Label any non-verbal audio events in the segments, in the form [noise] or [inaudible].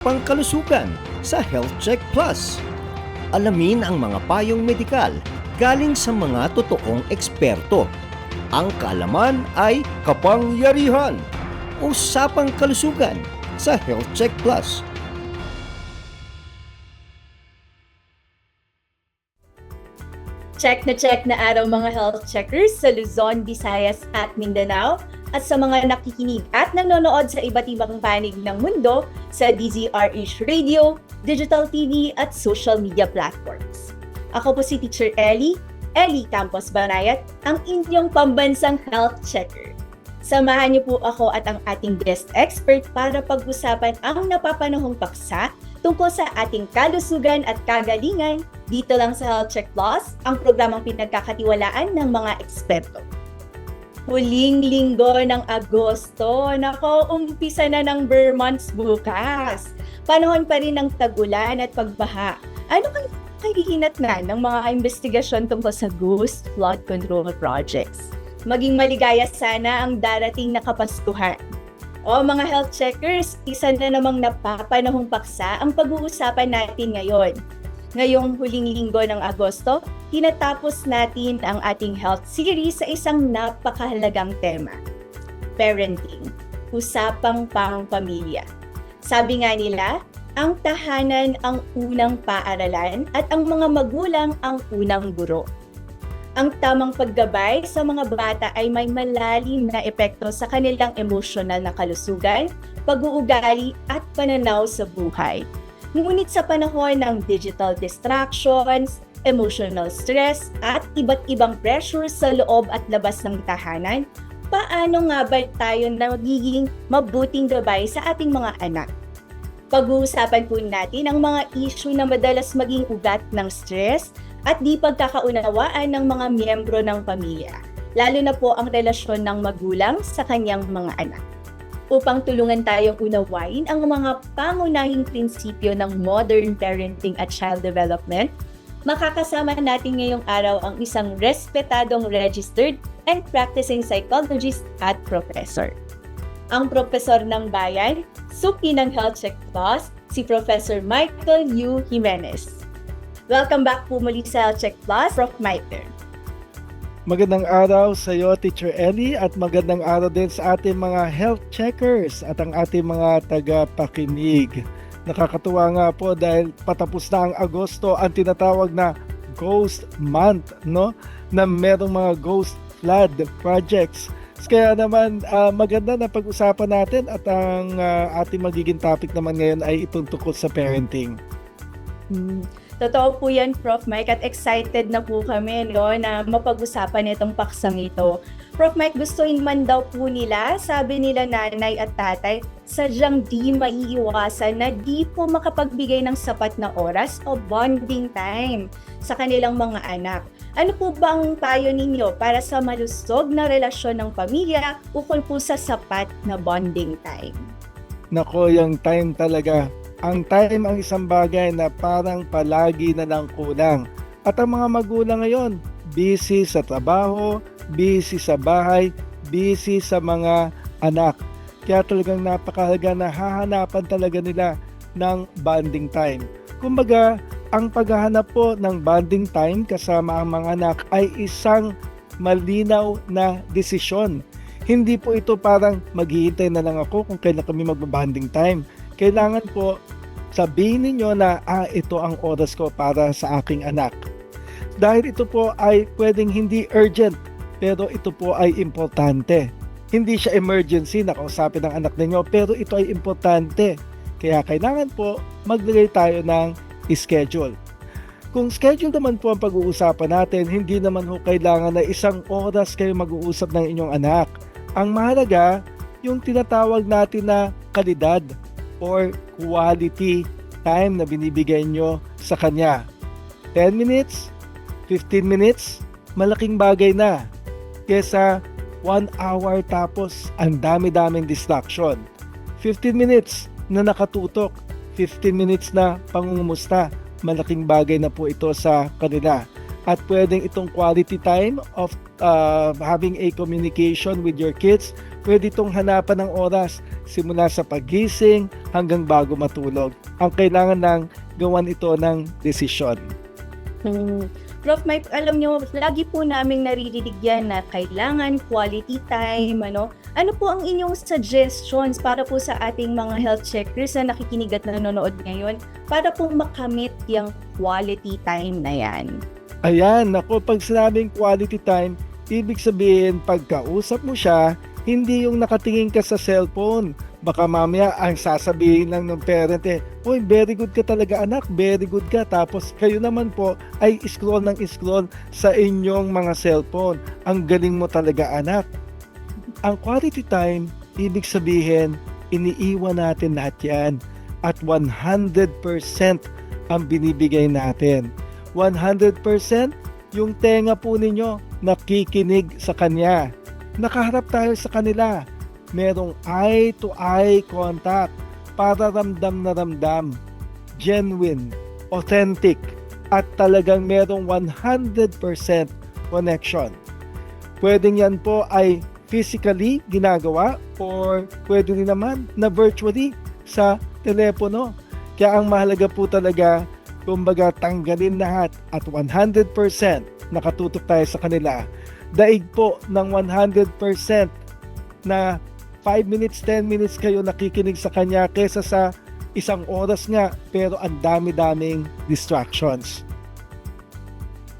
pangkalusugan sa Health Check Plus. Alamin ang mga payong medikal galing sa mga totoong eksperto. Ang kaalaman ay kapangyarihan. Usapang kalusugan sa Health Check Plus. Check na check na araw mga health checkers sa Luzon, Visayas at Mindanao at sa mga nakikinig at nanonood sa iba't ibang panig ng mundo sa DZRH Radio, Digital TV at social media platforms. Ako po si Teacher Ellie, Ellie Campos Banayat, ang inyong pambansang health checker. Samahan niyo po ako at ang ating guest expert para pag-usapan ang napapanahong paksa tungkol sa ating kalusugan at kagalingan dito lang sa Health Check Plus, ang programang pinagkakatiwalaan ng mga eksperto. Huling linggo ng Agosto, nako, umpisa na ng Burr months bukas. Panahon pa rin ng tagulan at pagbaha. Ano kang kahihinat na ng mga investigasyon tungkol sa ghost flood control projects? Maging maligaya sana ang darating na kapaskuhan. O mga health checkers, isa na namang napapanahong paksa ang pag-uusapan natin ngayon. Ngayong huling linggo ng Agosto, tinatapos natin ang ating health series sa isang napakahalagang tema. Parenting, usapang pang pamilya. Sabi nga nila, ang tahanan ang unang paaralan at ang mga magulang ang unang guro. Ang tamang paggabay sa mga bata ay may malalim na epekto sa kanilang emosyonal na kalusugan, pag-uugali at pananaw sa buhay. Ngunit sa panahon ng digital distractions, emotional stress at iba't ibang pressure sa loob at labas ng tahanan, paano nga ba tayo nagiging mabuting gabay sa ating mga anak? Pag-uusapan po natin ang mga issue na madalas maging ugat ng stress at di pagkakaunawaan ng mga miyembro ng pamilya, lalo na po ang relasyon ng magulang sa kanyang mga anak. Upang tulungan tayong unawain ang mga pangunahing prinsipyo ng modern parenting at child development, makakasama natin ngayong araw ang isang respetadong registered and practicing psychologist at professor. Ang profesor ng bayan, suki ng Health Check Plus, si Professor Michael U. Jimenez. Welcome back po muli sa Health Check Plus, Prof. Michael. Magandang araw sa iyo, Teacher Ellie, at magandang araw din sa ating mga health checkers at ang ating mga tagapakinig. Nakakatuwa nga po dahil patapos na ang Agosto ang tinatawag na Ghost Month, no? Na merong mga ghost flood projects. Kaya naman uh, maganda na pag-usapan natin at ang uh, ating magiging topic naman ngayon ay itong tungkol sa parenting. Hmm. Totoo po yan, Prof. Mike, at excited na po kami no, na mapag-usapan itong paksang ito. Prof. Mike, gustuin man daw po nila, sabi nila nanay at tatay, sadyang di maiiwasan na di po makapagbigay ng sapat na oras o bonding time sa kanilang mga anak. Ano po bang payo ninyo para sa malusog na relasyon ng pamilya ukol po sa sapat na bonding time? Nako, yung time talaga ang time ang isang bagay na parang palagi na lang kulang. At ang mga magulang ngayon, busy sa trabaho, busy sa bahay, busy sa mga anak. Kaya talagang napakahalaga na hahanapan talaga nila ng bonding time. Kumbaga, ang paghahanap po ng bonding time kasama ang mga anak ay isang malinaw na desisyon. Hindi po ito parang maghihintay na lang ako kung kailan kami magbabanding time kailangan po sabihin ninyo na ah, ito ang oras ko para sa aking anak. Dahil ito po ay pwedeng hindi urgent, pero ito po ay importante. Hindi siya emergency na kausapin ng anak ninyo, pero ito ay importante. Kaya kailangan po maglagay tayo ng schedule. Kung schedule naman po ang pag-uusapan natin, hindi naman ho kailangan na isang oras kayo mag-uusap ng inyong anak. Ang mahalaga, yung tinatawag natin na kalidad or quality time na binibigay nyo sa kanya. 10 minutes, 15 minutes, malaking bagay na. Kesa 1 hour tapos ang dami-daming distraction. 15 minutes na nakatutok, 15 minutes na pangungumusta, malaking bagay na po ito sa kanila. At pwedeng itong quality time of uh, having a communication with your kids, pwede itong hanapan ng oras simula sa pagising hanggang bago matulog. Ang kailangan lang gawan ito ng desisyon. Hmm. Prof. Mike, alam nyo, lagi po naming naririnig yan na kailangan quality time, ano? Ano po ang inyong suggestions para po sa ating mga health checkers na nakikinig at nanonood ngayon para po makamit yung quality time na yan? Ayan, ako pag sinabing quality time, ibig sabihin pagkausap mo siya, hindi yung nakatingin ka sa cellphone. Baka mamaya ang sasabihin lang ng parent eh, Uy, very good ka talaga anak, very good ka. Tapos kayo naman po ay scroll ng scroll sa inyong mga cellphone. Ang galing mo talaga anak. Ang quality time, ibig sabihin, iniiwan natin lahat yan. At 100% ang binibigay natin. 100% yung tenga po ninyo nakikinig sa kanya. Nakaharap tayo sa kanila. Merong eye-to-eye contact para ramdam na ramdam. Genuine, authentic, at talagang merong 100% connection. Pwedeng yan po ay physically ginagawa or pwede rin naman na virtually sa telepono. Kaya ang mahalaga po talaga kumbaga tanggalin lahat at 100% nakatutok tayo sa kanila. Daig po ng 100% na 5 minutes, 10 minutes kayo nakikinig sa kanya kesa sa isang oras nga pero ang dami-daming distractions.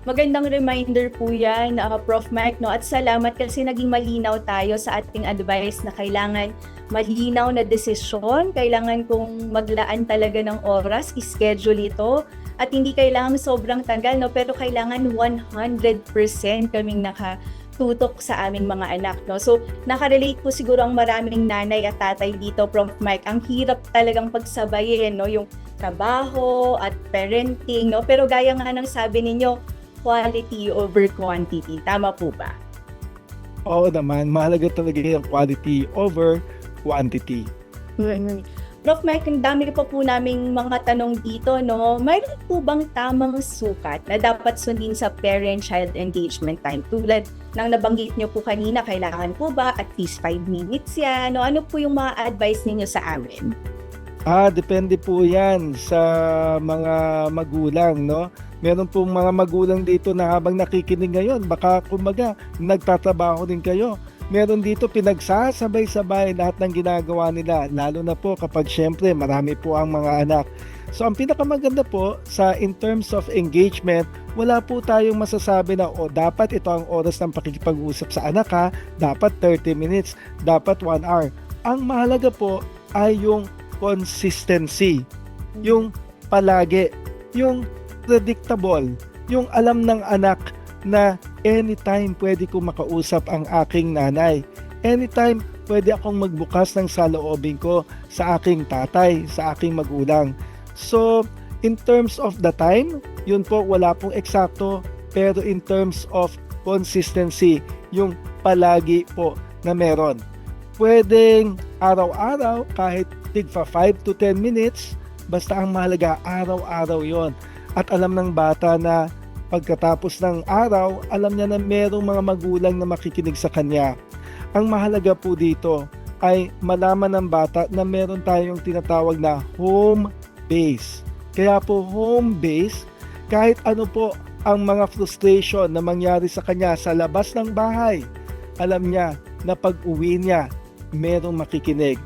Magandang reminder po yan, uh, Prof. Mike, no? At salamat kasi naging malinaw tayo sa ating advice na kailangan malinaw na desisyon, kailangan kong maglaan talaga ng oras, schedule ito, at hindi kailangan sobrang tagal, no? Pero kailangan 100% kaming nakatutok sa aming mga anak, no? So, nakarelate po siguro ang maraming nanay at tatay dito, Prof. Mike. Ang hirap talagang pagsabayin, no? Yung trabaho at parenting, no? Pero gaya nga ng sabi ninyo, quality over quantity. Tama po ba? Oo naman, mahalaga talaga yung quality over quantity. Prof. Mike, ang dami pa po naming mga tanong dito, no? Mayroon po bang tamang sukat na dapat sundin sa parent-child engagement time? Tulad ng nabanggit nyo po kanina, kailangan po ba at least 5 minutes yan? No? Ano po yung mga advice ninyo sa amin? Ah, depende po yan sa mga magulang, no? Meron pong mga magulang dito na habang nakikinig ngayon, baka kumbaga nagtatrabaho din kayo. Meron dito pinagsasabay-sabay lahat ng ginagawa nila, lalo na po kapag syempre marami po ang mga anak. So ang pinakamaganda po sa in terms of engagement, wala po tayong masasabi na o dapat ito ang oras ng pakikipag-usap sa anak ha, dapat 30 minutes, dapat 1 hour. Ang mahalaga po ay yung consistency, yung palagi, yung predictable, yung alam ng anak na anytime pwede ko makausap ang aking nanay. Anytime pwede akong magbukas ng saloobin ko sa aking tatay, sa aking magulang. So, in terms of the time, yun po wala pong eksakto, pero in terms of consistency, yung palagi po na meron. Pwedeng araw-araw kahit tigpa 5 to 10 minutes, basta ang mahalaga araw-araw yon At alam ng bata na pagkatapos ng araw, alam niya na merong mga magulang na makikinig sa kanya. Ang mahalaga po dito ay malaman ng bata na meron tayong tinatawag na home base. Kaya po home base, kahit ano po ang mga frustration na mangyari sa kanya sa labas ng bahay, alam niya na pag uwi niya, merong makikinig.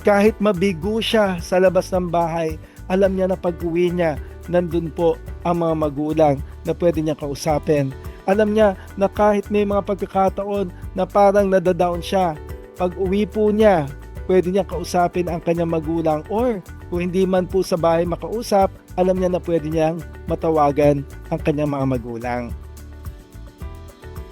Kahit mabigo siya sa labas ng bahay, alam niya na pag uwi niya, nandun po ang mga magulang na pwede niya kausapin. Alam niya na kahit may mga pagkakataon na parang nadadown siya, pag uwi po niya, pwede niya kausapin ang kanyang magulang or kung hindi man po sa bahay makausap, alam niya na pwede niyang matawagan ang kanyang mga magulang.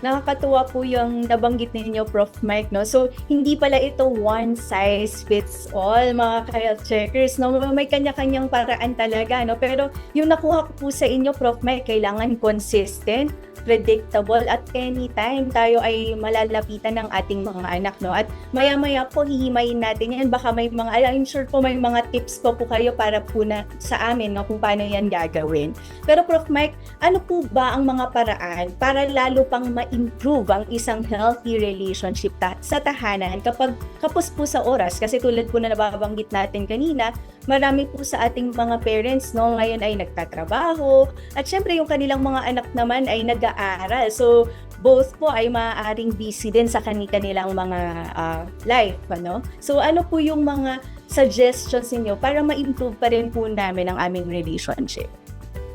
Nakakatuwa po yung nabanggit ninyo, Prof. Mike, no? So, hindi pala ito one size fits all, mga health checkers, no? May kanya-kanyang paraan talaga, no? Pero yung nakuha ko po sa inyo, Prof. Mike, kailangan consistent, predictable, at anytime tayo ay malalapitan ng ating mga anak, no? At maya-maya po, hihimayin natin yan. Baka may mga, I'm sure po may mga tips po po kayo para po na sa amin, no? Kung paano yan gagawin. Pero Prof. Mike, ano po ba ang mga paraan para lalo pang ma-improve ang isang healthy relationship ta- sa tahanan kapag kapos po sa oras? Kasi tulad po na nababanggit natin kanina, marami po sa ating mga parents no ngayon ay nagtatrabaho at syempre yung kanilang mga anak naman ay nag-aaral. So both po ay maaaring busy din sa kanilang mga ah, life, ano? So ano po yung mga suggestions niyo para ma-improve pa rin po namin ang aming relationship?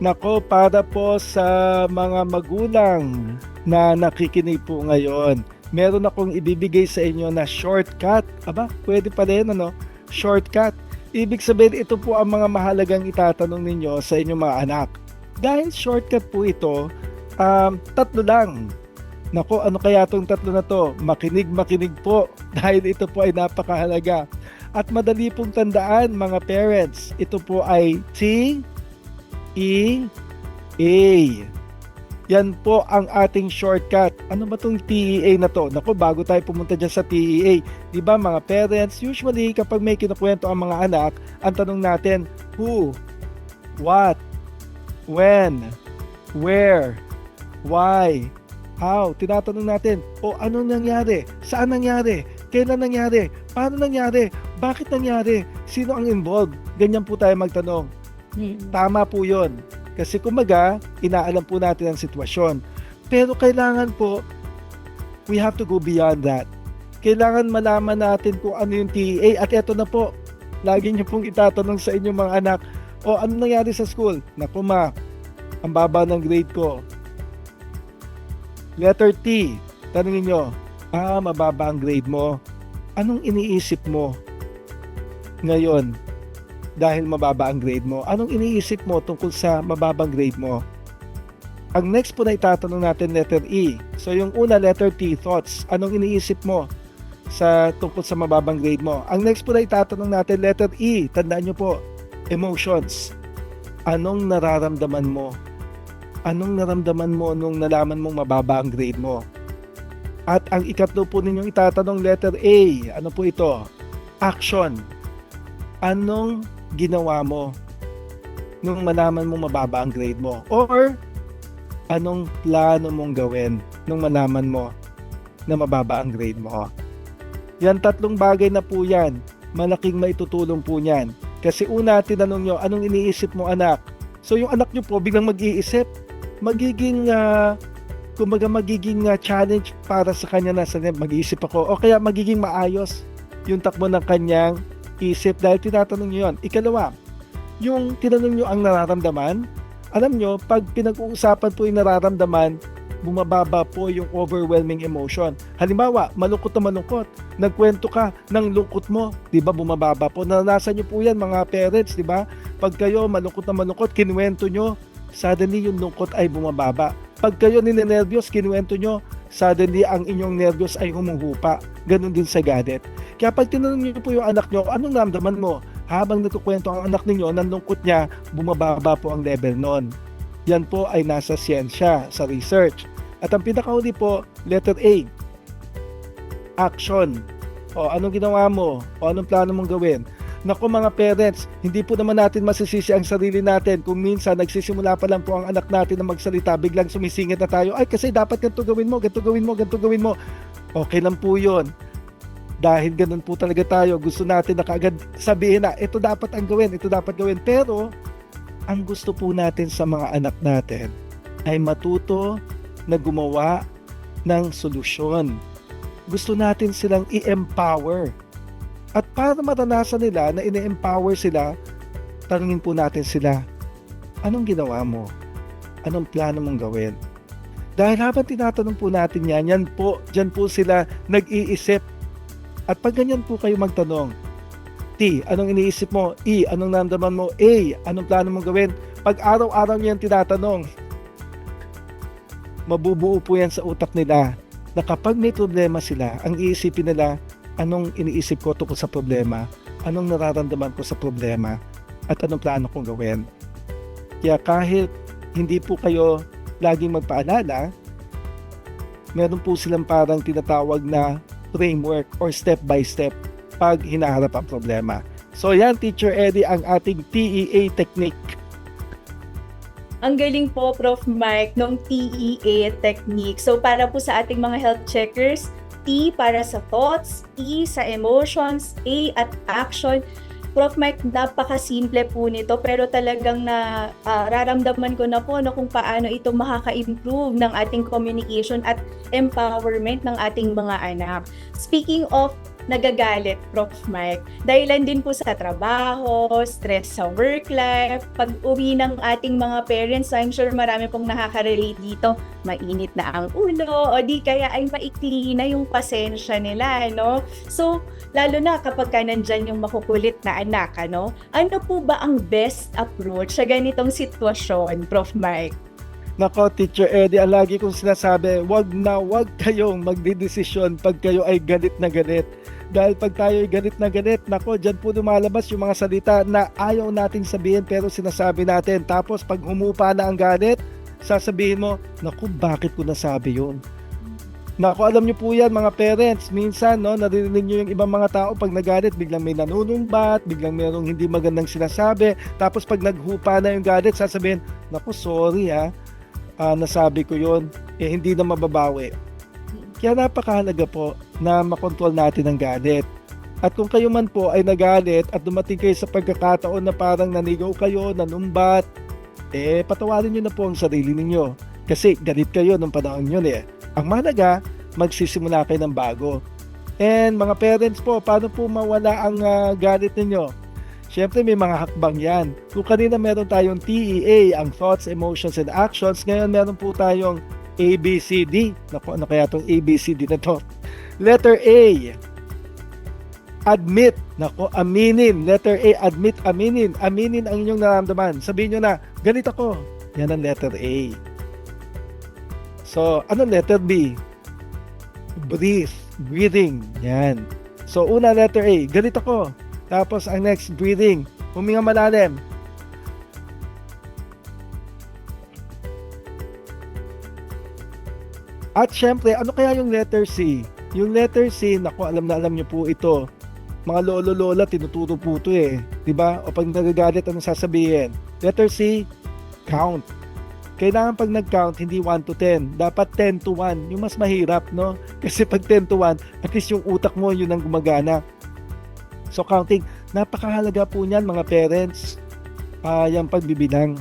Nako, para po sa mga magulang na nakikinig po ngayon, meron akong ibibigay sa inyo na shortcut. Aba, pwede pa rin ano? Shortcut. Ibig sabihin, ito po ang mga mahalagang itatanong ninyo sa inyong mga anak. Dahil shortcut po ito, um, tatlo lang. Nako, ano kaya itong tatlo na to? Makinig, makinig po. [laughs] Dahil ito po ay napakahalaga. At madali pong tandaan mga parents, ito po ay T, E, A. Yan po ang ating shortcut. Ano ba tong TEA na to? Nako, bago tayo pumunta dyan sa TEA, di ba mga parents, usually kapag may kinukwento ang mga anak, ang tanong natin, who, what, when, where, why, how. Tinatanong natin, o anong nangyari? Saan nangyari? Kailan nangyari? Paano nangyari? Bakit nangyari? Sino ang involved? Ganyan po tayo magtanong. Tama po yun. Kasi kumaga, inaalam po natin ang sitwasyon. Pero kailangan po, we have to go beyond that. Kailangan malaman natin kung ano yung TEA. At eto na po, lagi niyo pong itatanong sa inyong mga anak, o ano nangyari sa school? Naku ma, ang baba ng grade ko. Letter T, tanongin nyo, ah, mababa ang grade mo. Anong iniisip mo ngayon dahil mababa ang grade mo. Anong iniisip mo tungkol sa mababang grade mo? Ang next po na itatanong natin letter E. So yung una letter T, thoughts. Anong iniisip mo sa tungkol sa mababang grade mo? Ang next po na itatanong natin letter E. Tandaan nyo po, emotions. Anong nararamdaman mo? Anong naramdaman mo nung nalaman mong mababa ang grade mo? At ang ikatlo po ninyong itatanong letter A. Ano po ito? Action. Anong ginawa mo nung malaman mong mababa ang grade mo? Or anong plano mong gawin nung malaman mo na mababa ang grade mo? Yan tatlong bagay na po yan. Malaking maitutulong po yan. Kasi una, tinanong nyo, anong iniisip mo anak? So yung anak nyo po biglang mag-iisip, magiging ah, kumbaga magiging ah, challenge para sa kanya na sa mag-iisip ako o kaya magiging maayos yung takbo ng kanyang isip dahil tinatanong nyo yun. Ikalawa, yung tinanong nyo ang nararamdaman, alam nyo, pag pinag-uusapan po yung nararamdaman, bumababa po yung overwhelming emotion. Halimbawa, malungkot na malungkot, nagkwento ka ng lungkot mo, di ba bumababa po. Naranasan nyo po yan mga parents, di ba? Pag kayo malungkot na malungkot, kinuwento nyo, suddenly yung lungkot ay bumababa. Pag kayo ninenervyos, kinuwento nyo, suddenly ang inyong nervyos ay humuhupa. Ganon din sa gadget. Kaya pag tinanong niyo po yung anak nyo, anong namdaman mo? Habang nagkukwento ang anak ninyo, ng lungkot niya, bumababa po ang level nun. Yan po ay nasa siyensya, sa research. At ang pinakahuli po, letter A, action. O anong ginawa mo? O anong plano mong gawin? Naku mga parents, hindi po naman natin masisisi ang sarili natin kung minsan nagsisimula pa lang po ang anak natin na magsalita, biglang sumisingit na tayo, ay kasi dapat ganito gawin mo, ganito gawin mo, ganito gawin mo. Okay lang po yun. Dahil ganun po talaga tayo, gusto natin na kaagad sabihin na, ito dapat ang gawin, ito dapat gawin. Pero, ang gusto po natin sa mga anak natin ay matuto na gumawa ng solusyon. Gusto natin silang i-empower. At para maranasan nila na ine-empower sila, tanungin po natin sila, anong ginawa mo? Anong plano mong gawin? Dahil habang tinatanong po natin yan, yan po, dyan po sila nag-iisip. At pag ganyan po kayo magtanong, T, anong iniisip mo? E, anong namdaman mo? A, anong plano mong gawin? Pag araw-araw niyan tinatanong, mabubuo po yan sa utak nila na kapag may problema sila, ang iisipin nila, anong iniisip ko tungkol sa problema, anong nararamdaman ko sa problema, at anong plano kong gawin. Kaya kahit hindi po kayo laging magpaalala, meron po silang parang tinatawag na framework or step by step pag hinaharap ang problema. So yan, Teacher Eddie, ang ating TEA technique. Ang galing po, Prof. Mike, ng TEA technique. So, para po sa ating mga health checkers, T para sa thoughts, E sa emotions, A at action. Prof. Mike, napakasimple po nito pero talagang na ah, raramdaman ko na po no, kung paano ito makaka-improve ng ating communication at empowerment ng ating mga anak. Speaking of nagagalit, Prof. Mike, dahilan din po sa trabaho, stress sa work life, pag uwi ng ating mga parents, I'm sure marami pong nakaka-relate dito, mainit na ang ulo, o di kaya ay maikli na yung pasensya nila, no? So, lalo na kapag ka nandyan yung makukulit na anak, ano? Ano po ba ang best approach sa ganitong sitwasyon, Prof. Mike? Nako, Teacher Eddie, ang lagi kong sinasabi, wag na wag kayong magdidesisyon pag kayo ay galit na galit. Dahil pag tayo ay galit na galit, nako, dyan po lumalabas yung mga salita na ayaw nating sabihin pero sinasabi natin. Tapos pag humupa na ang galit, sasabihin mo, naku, bakit ko nasabi yun? Naku, alam niyo po yan mga parents, minsan no, naririnig niyo yung ibang mga tao pag nagalit, biglang may nanunumbat, biglang merong hindi magandang sinasabi, tapos pag naghupa na yung galit, sasabihin, naku, sorry ha, ah, nasabi ko yun, eh hindi na mababawi. Kaya napakahalaga po na makontrol natin ang galit. At kung kayo man po ay nagalit at dumating kayo sa pagkakataon na parang nanigaw kayo, nanumbat, eh patawarin nyo na po ang sarili ninyo. Kasi galit kayo nung panahon yun eh. Ang mahalaga, magsisimula kayo ng bago. And mga parents po, paano po mawala ang ah, galit ninyo? Siyempre may mga hakbang yan. Kung kanina meron tayong TEA, ang thoughts, emotions, and actions, ngayon meron po tayong ABCD. Naku, ano kaya itong ABCD na to? Letter A, admit. Nako, aminin. Letter A, admit, aminin. Aminin ang inyong nararamdaman. Sabihin nyo na, ganito ako. Yan ang letter A. So, ano letter B? Breathe. Breathing. Yan. So, una letter A, ganito ako. Tapos, ang next, breathing. Huminga malalim. At syempre, ano kaya yung letter C? Yung letter C, naku, alam na alam niyo po ito. Mga lolo-lola, tinuturo po ito eh. ba? O pag nagagalit, ano sasabihin? Letter C, count. Kailangan pag nag-count, hindi 1 to 10. Dapat 10 to 1. Yung mas mahirap, no? [laughs] Kasi pag 10 to 1, at least yung utak mo, yun ang gumagana. So counting, napakahalaga po niyan mga parents. Ah, yung pagbibilang.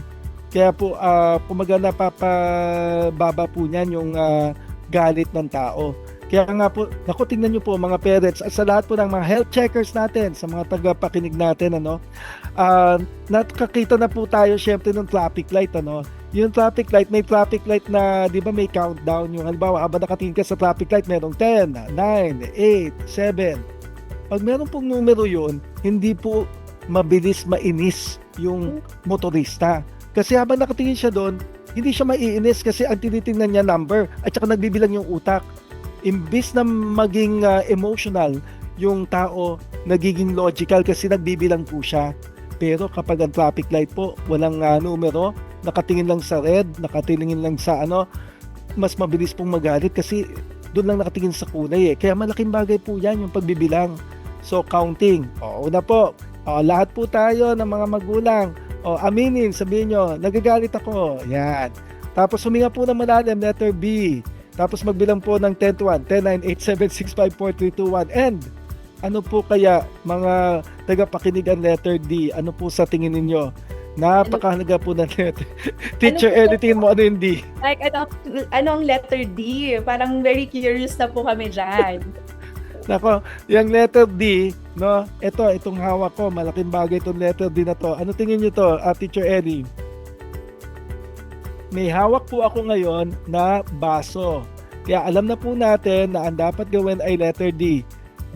Kaya po, ah, kumaga napapababa po niyan yung ah, galit ng tao. Kaya nga po, naku, tingnan nyo po mga parents at sa lahat po ng mga health checkers natin, sa mga tagapakinig natin, ano, ah, nakakita na po tayo syempre ng traffic light, ano, yung traffic light, may traffic light na, di ba may countdown yung, halimbawa, habang nakatingin ka sa traffic light, merong 10, 9, 8, 7. Pag meron pong numero yun, hindi po mabilis mainis yung motorista. Kasi habang nakatingin siya doon, hindi siya maiinis kasi ang tinitingnan niya number at saka nagbibilang yung utak. Imbis na maging ah, emotional, yung tao nagiging logical kasi nagbibilang po siya. Pero kapag ang traffic light po, walang ah, numero, nakatingin lang sa red, nakatingin lang sa ano, mas mabilis pong magalit kasi doon lang nakatingin sa kulay eh. Kaya malaking bagay po yan yung pagbibilang. So counting. O una po, o, lahat po tayo ng mga magulang. O aminin, sabihin nyo, nagagalit ako. Yan. Tapos huminga po ng malalim, letter B. Tapos magbilang po ng 10 to 1, 10, 9, 8, 7, 6, 5, 4, 3, 2, 1. And ano po kaya mga tagapakinig ang letter D? Ano po sa tingin ninyo? Napakahalaga po ng letter. [laughs] Teacher, Ano po? editing mo ano yung D? Like, ano, ano ang letter D? Parang very curious na po kami dyan. [laughs] Nako, yung letter D, no? Ito, itong hawak ko, malaking bagay itong letter D na to. Ano tingin niyo to, ah, Teacher Eddie? May hawak po ako ngayon na baso. Kaya alam na po natin na ang dapat gawin ay letter D.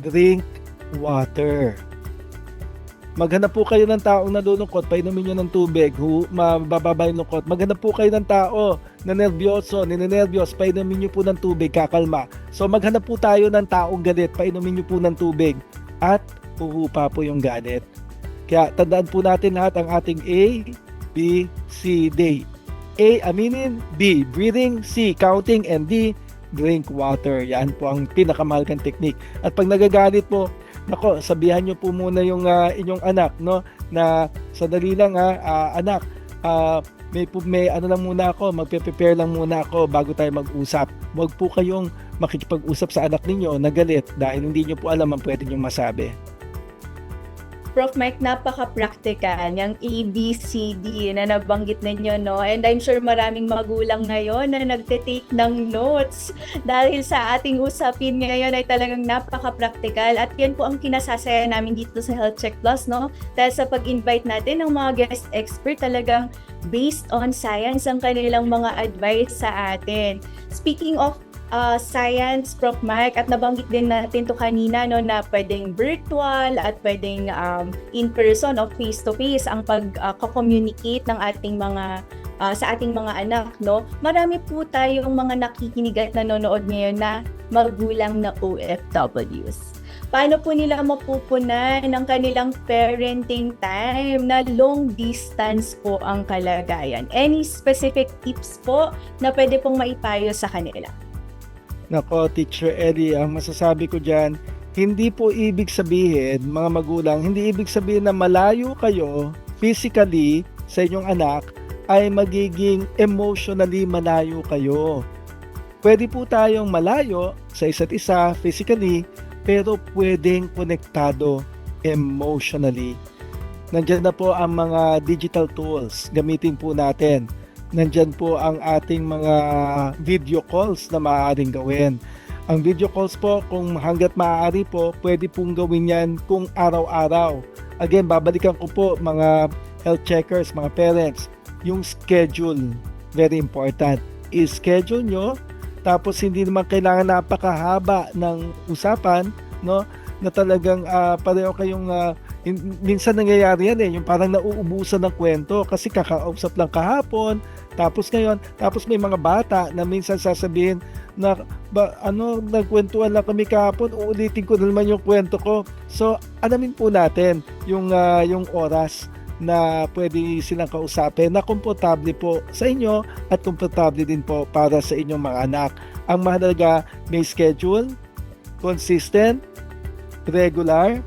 Drink water. Maghanap po kayo ng taong nalulungkot, painumin nyo ng tubig, hu, mabababa yung lungkot. Maghanap po kayo ng tao na nervyoso, ninenervyos, painumin nyo po ng tubig, kakalma. So maghanap po tayo ng taong galit, painumin nyo po ng tubig. At huhupa po yung galit. Kaya tandaan po natin lahat ang ating A, B, C, D. A, aminin. B, breathing. C, counting. And D, drink water. Yan po ang pinakamahalagang technique. At pag nagagalit po, nako, sabihan nyo po muna yung ah, inyong anak, no? Na sadali lang ha, ah, anak, ah, may, may ano lang muna ako, magpe-prepare lang muna ako bago tayo mag-usap. Huwag po kayong makikipag-usap sa anak ninyo na galit dahil hindi nyo po alam ang pwede nyong masabi. Prof. Mike, napaka-practical yung A, B, C, D na nabanggit ninyo, no? And I'm sure maraming magulang ngayon na nagte-take ng notes dahil sa ating usapin ngayon ay talagang napaka-practical at yan po ang kinasasaya namin dito sa Health Check Plus, no? Dahil sa pag-invite natin ng mga guest expert talagang based on science ang kanilang mga advice sa atin. Speaking of uh, science, Prof. Mike, at nabanggit din natin to kanina no, na pwedeng virtual at pwedeng um, in-person o face-to-face ang pag-communicate ng ating mga uh, sa ating mga anak. No? Marami po tayong mga nakikinig at nanonood ngayon na magulang na OFWs. Paano po nila mapupunan ng kanilang parenting time na long distance po ang kalagayan? Any specific tips po na pwede pong maipayo sa kanila? Nako, Teacher Eddie, ang masasabi ko dyan, hindi po ibig sabihin, mga magulang, hindi ibig sabihin na malayo kayo physically sa inyong anak ay magiging emotionally malayo kayo. Pwede po tayong malayo sa isa't isa physically, pero pwedeng konektado emotionally. Nandyan na po ang mga digital tools, gamitin po natin nandyan po ang ating mga video calls na maaaring gawin. Ang video calls po, kung hanggat maaari po, pwede pong gawin yan kung araw-araw. Again, babalikan ko po mga health checkers, mga parents, yung schedule, very important. I-schedule nyo, tapos hindi naman kailangan napakahaba ng usapan, no? Na talagang ah, pareho kayong ah, in- minsan nangyayari yan eh, yung parang nauubusan ng kwento kasi kakausap lang kahapon, tapos ngayon, tapos may mga bata na minsan sasabihin na ba, ano, nagkwentuhan lang kami kahapon, uulitin ko na naman yung kwento ko. So, alamin po natin yung, ah, yung oras na pwede silang kausapin na komportable po sa inyo at komportable din po para sa inyong mga anak. Ang mahalaga, may schedule, consistent, regular,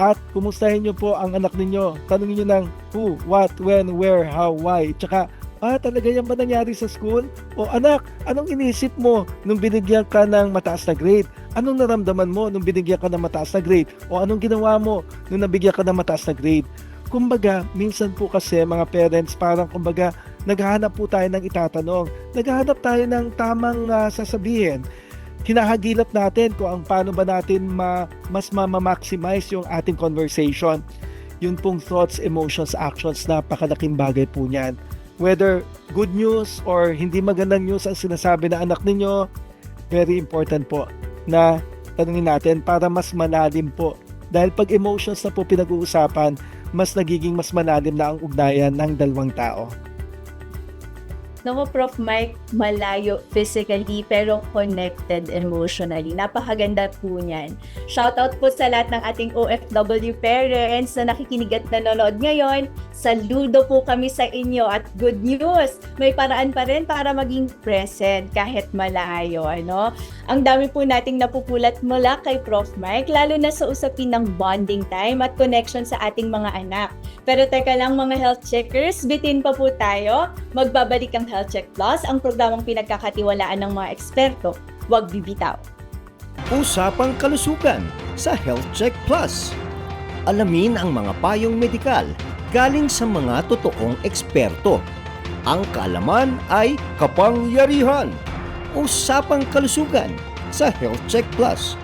at kumustahin nyo po ang anak ninyo. Tanungin nyo ng who, what, when, where, how, why. Tsaka, ah, talaga yan ba nangyari sa school? O anak, anong inisip mo nung binigyan ka ng mataas na grade? Anong naramdaman mo nung binigyan ka ng mataas na grade? O anong ginawa mo nung nabigyan ka ng mataas na grade? Kumbaga, minsan po kasi mga parents parang kumbaga naghahanap po tayo ng itatanong. Naghahanap tayo ng tamang ah, sasabihin hinahagilap natin kung ang paano ba natin ma, mas ma-maximize yung ating conversation. Yun pong thoughts, emotions, actions, napakalaking bagay po niyan. Whether good news or hindi magandang news ang sinasabi na anak ninyo, very important po na tanungin natin para mas malalim po. Dahil pag emotions na po pinag-uusapan, mas nagiging mas malalim na ang ugnayan ng dalawang tao. Naku, Prof. Mike, malayo physically pero connected emotionally. Napakaganda po niyan. Shoutout po sa lahat ng ating OFW parents na nakikinig at nanonood ngayon. Saludo po kami sa inyo at good news! May paraan pa rin para maging present kahit malayo. Ano? Ang dami po nating napupulat mula kay Prof. Mike, lalo na sa usapin ng bonding time at connection sa ating mga anak. Pero teka lang mga health checkers, bitin pa po tayo. Magbabalik ang Health Check Plus, ang programang pinagkakatiwalaan ng mga eksperto. Huwag bibitaw. Usapang kalusugan sa Health Check Plus. Alamin ang mga payong medikal galing sa mga totoong eksperto. Ang kaalaman ay kapangyarihan. Usapang kalusugan sa Health Check Plus.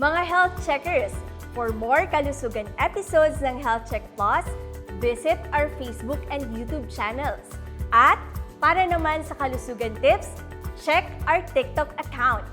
Mga health checkers, for more kalusugan episodes ng Health Check Plus, visit our Facebook and YouTube channels. At para naman sa kalusugan tips, check our TikTok account.